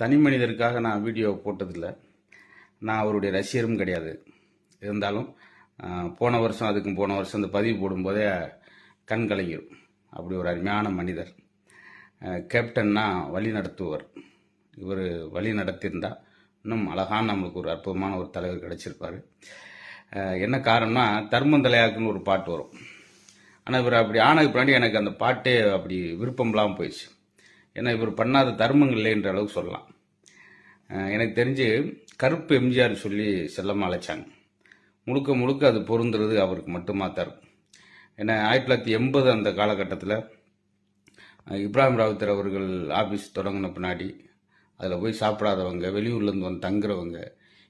தனி மனிதருக்காக நான் வீடியோ போட்டதில்லை. நான் அவருடைய ரசிகரும் கிடையாது. இருந்தாலும் போன வருஷம் அதுக்கும் போன வருஷம் அந்த பதிவு போடும்போதே கண் கலங்கிரும். அப்படி ஒரு அருமையான மனிதர். கேப்டன்னா வழி நடத்துவர் இவர் வழி நடத்தியிருந்தால் இன்னும் அழகான நம்மளுக்கு ஒரு அற்புதமான ஒரு தலைவர் கிடச்சிருப்பார். என்ன காரணம்னா தர்மந்தலையாக்குன்னு ஒரு பாட்டு வரும். ஆனால் இவர் அப்படி ஆனதுக்கு பின்னாடி எனக்கு அந்த பாட்டே அப்படி விருப்பம் இல்லாமல் போயிடுச்சு. ஏன்னா இவர் பண்ணாத தர்மங்கள் இல்லைன்ற அளவுக்கு சொல்லலாம். எனக்கு தெரிஞ்சு கருப்பு எம்ஜிஆர் சொல்லி செல்லமாக அழைச்சாங்க. முழுக்க முழுக்க அது பொருந்துறது அவருக்கு மட்டுமா தரும். ஏன்னா ஆயிரத்தி தொள்ளாயிரத்தி எண்பது அந்த காலகட்டத்தில் இப்ராஹிம் ராவுத்தர் அவர்கள் ஆஃபீஸ் தொடங்கின பின்னாடி அதில் போய் சாப்பிடாதவங்க வெளியூர்லேருந்து வந்து தங்குறவங்க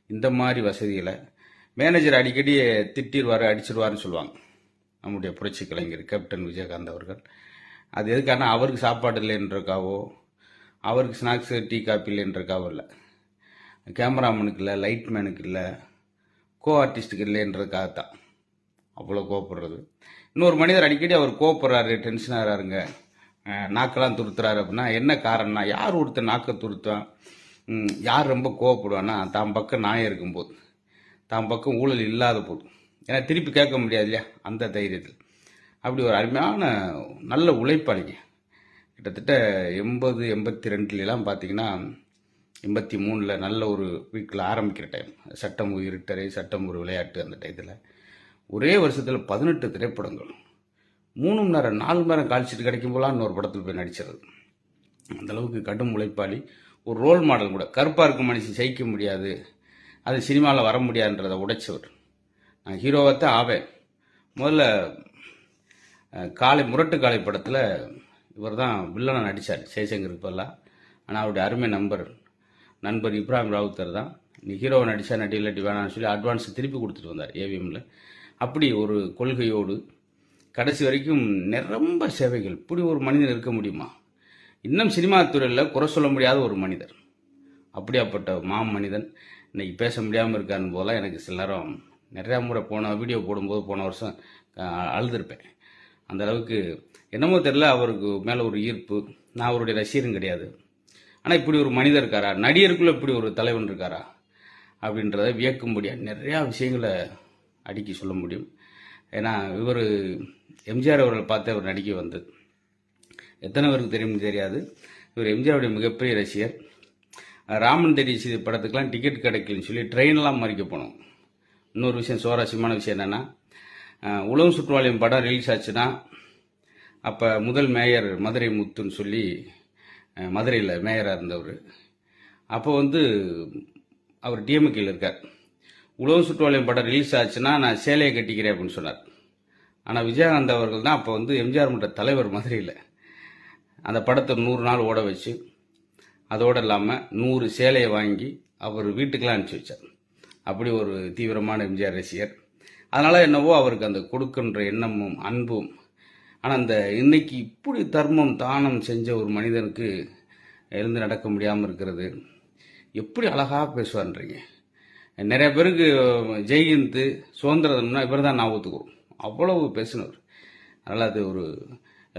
இந்த மாதிரி வசதிகளை மேனேஜர் அடிக்கடி திட்டிடுவார் அடிச்சிடுவாருன்னு சொல்லுவாங்க. நம்முடைய புரட்சி கலைஞர் கேப்டன் விஜயகாந்த் அவர்கள். அது எதுக்கான அவருக்கு சாப்பாடு இல்லைன்றக்காவோ அவருக்கு ஸ்நாக்ஸ் டீ காப்பி இல்லைன்றக்காவோ இல்லை. கேமராமேனுக்கு இல்லை லைட்மேனுக்கு இல்லை கோ ஆர்டிஸ்ட்டுக்கு இல்லைன்றதுக்காக தான் அவ்வளோ கோவப்படுறது. இன்னொரு மனிதர் அடிக்கடி அவர் கோவப்படுறாரு டென்ஷன் ஆகிறாருங்க. நாக்கெல்லாம் துருத்துறாரு அப்படின்னா என்ன காரணம்னா யார் ஒருத்தர் நாக்கை துருத்துவான் யார் ரொம்ப கோவப்படுவான்னா தான் பக்கம் நாயம் இருக்கும்போது. தான் பக்கம் ஊழல் இல்லாத போது. ஏன்னா திருப்பி கேட்க முடியாது இல்லையா? அந்த தைரியத்தில். அப்படி ஒரு அருமையான நல்ல உழைப்பாளிங்க கிட்டத்தட்ட எண்பது எண்பத்தி ரெண்டுலாம் பார்த்தீங்கன்னா எண்பத்தி மூணில் நல்ல ஒரு வீக்கில் ஆரம்பிக்கிற டைம் சட்டம் ஒரு இருட்டரை சட்டம் ஒரு விளையாட்டு அந்த டயத்தில். ஒரே வருஷத்தில் பதினெட்டு திரைப்படங்கள். மூணு மணி நேரம் நாலு மணி நேரம் கால்ஷீட் கிடைக்கும் போலான்னு இன்னொரு படத்தில் போய் நடிச்சிருது அந்த அளவுக்கு கடும் உழைப்பாளி. ஒரு ரோல் மாடல் கூட. கருப்பாக இருக்கும் மனுஷன் ஜெயிக்க முடியாது. அது சினிமாவில் வர முடியாதுன்றதை உடைச்சவர். நான் ஹீரோவாகத்தான் ஆவேன். முதல்ல காலை முரட்டு காலை படத்தில் இவர் தான் வில்லனை நடித்தார் ஜெய்சங்கருக்கு பதிலாக ஆனால் அவருடைய அருமை நண்பர் நண்பர் இப்ராஹிம் ராவுத்தர் தான். நீ ஹீரோவை நடித்தா நடி இல்லாட்டி வேணாம்னு சொல்லி அட்வான்ஸ் திருப்பி கொடுத்துட்டு வந்தார் ஏவிஎம்மில் அப்படி ஒரு கொள்கையோடு கடைசி வரைக்கும் நிரம்ப சேவைகள் இப்படி ஒரு மனிதன் இருக்க முடியுமா? இன்னும் சினிமா துறையில் குறை சொல்ல முடியாத ஒரு மனிதர். அப்படியாப்பட்ட மா மனிதன். இன்னைக்கு பேச முடியாமல் இருக்கான்னு போதெல்லாம் எனக்கு சில நேரம் நிறையா முறை போன வீடியோ போடும்போது போன வருஷம் அழுதுருப்பேன். அந்த அளவுக்கு என்னமோ தெரியல அவருக்கு மேலே ஒரு ஈர்ப்பு. நான் அவருடைய ரசிகரும் கிடையாது. ஆனால் இப்படி ஒரு மனிதர் இருக்காரா? நடிகருக்குள்ளே இப்படி ஒரு தலைவன் இருக்காரா? அப்படின்றத வியக்கும்படியாக நிறையா விஷயங்களை அடுக்கி சொல்ல முடியும். ஏன்னா இவர் எம்ஜிஆர் அவர்கள் பார்த்து அவர் நடிக்க வந்தது எத்தனை பேருக்கு தெரியும் தெரியாது. இவர் எம்ஜிஆருடைய மிகப்பெரிய ரசிகர். ராமன் தேடி செய்தி படத்துக்கெலாம் டிக்கெட் கிடைக்கலன்னு சொல்லி ட்ரெயின்லாம் மறிக்க போனோம். இன்னொரு விஷயம் சுவாரஸ்யமான விஷயம் என்னென்னா உலகம் சுற்றுவாளியம் படம் ரிலீஸ் ஆச்சுன்னா அப்போ முதல் மேயர் மதுரை முத்துன்னு சொல்லி மதுரையில் மேயராக இருந்தவர். அப்போ வந்து அவர் டிஎம்கேயில் இருக்கார். உலகம் சுற்றுவாளியம் படம் ரிலீஸ் ஆச்சுன்னா நான் சேலையை கட்டிக்கிறேன் அப்படின்னு சொன்னார். ஆனால் விஜயகாந்த் அவர்கள் தான் அப்போ வந்து எம்ஜிஆர் மன்ற தலைவர் மதுரையில். அந்த படத்தை நூறு நாள் ஓட வச்சு அதோடு இல்லாமல் நூறு சேலையை வாங்கி அவர் வீட்டுக்கெலாம் அனுப்பிச்சி வச்சார். அப்படி ஒரு தீவிரமான எம்ஜிஆர் ரசிகர். அதனால் என்னவோ அவருக்கு அந்த கொடுக்கின்ற எண்ணமும் அன்பும் ஆனால் அந்த இன்னைக்கு இப்படி தர்மம் தானம் செஞ்ச ஒரு மனிதனுக்கு எழுந்து நடக்க முடியாமல் இருக்கிறது. எப்படி அழகாக பேசுவான்றீங்க. நிறைய பேருக்கு ஜெய்ஹிந்த் சுதந்திரம்னா இவர் தான் ஞாபகத்துக்கு அவ்வளவு பேசினவர். அதனால் அது ஒரு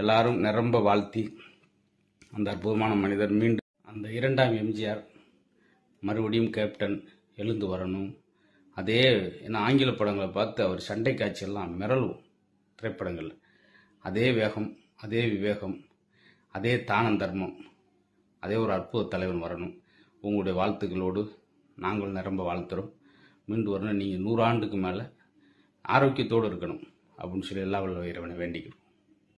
எல்லாரும் நிரம்ப வாழ்த்தி அந்த அற்புதமான மனிதர் மீண்டும் அந்த இரண்டாம் எம்ஜிஆர் மறுபடியும் கேப்டன் எழுந்து வரணும். அதே ஏன்னா ஆங்கில படங்களை பார்த்து அவர் சண்டை காட்சியெல்லாம் மிரளும் திரைப்படங்கள் அதே வேகம் அதே விவேகம் அதே தானம் தர்மம் அதே ஒரு அற்புத தலைவன் வரணும். உங்களுடைய வாழ்த்துக்களோடு நாங்கள் நிரம்ப வாழ்த்துறோம். மீண்டு வரணும் நீங்கள் நூறாண்டுக்கு மேலே ஆரோக்கியத்தோடு இருக்கணும் அப்படின்னு சொல்லி எல்லா வல்ல இறைவனை வேண்டிக்கிறோம்.